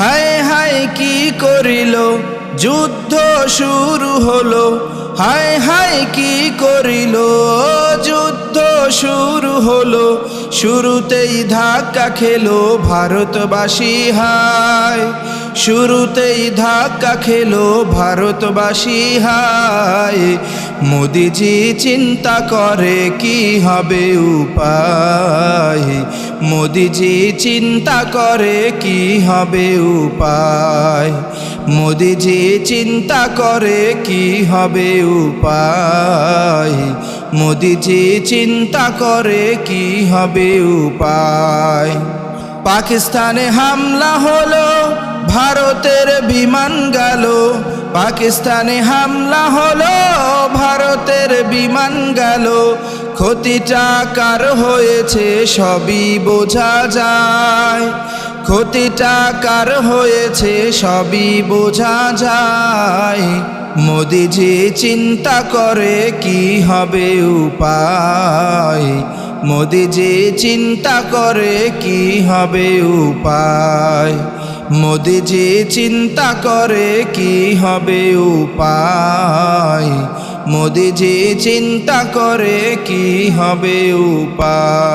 হায় হায় কি করিল? যুদ্ধ শুরু হলো। হায় হায় কি করিল? যুদ্ধ শুরু হলো। শুরুতেই ধাক্কা খেলো ভারতবাসী, হায়। শুরুতেই ধাক্কা খেলো ভারতবাসী, হায়। মোদিজি চিন্তা করে কি হবে উপায়? মোদিজি চিন্তা করে কি হবে উপায়? মোদিজি চিন্তা করে কি হবে উপায়? মোদিজি চিন্তা করে কি হবে উপায়? পাকিস্তানে হামলা হলো, ভারতের বিমান গেল। পাকিস্তানে হামলা হলো, ভারতের বিমান গেল। ক্ষতিটা কার হয়েছে সবই বোঝা যায়। ক্ষতিটা কার হয়েছে সবই বোঝা যায়। মোদিজি চিন্তা করে কি হবে উপায়? মোদিজি চিন্তা করে কি হবে উপায়? মোদিজি চিন্তা করে কি হবে উপায়? মোদিজি চিন্তা করে কি হবে উপায়?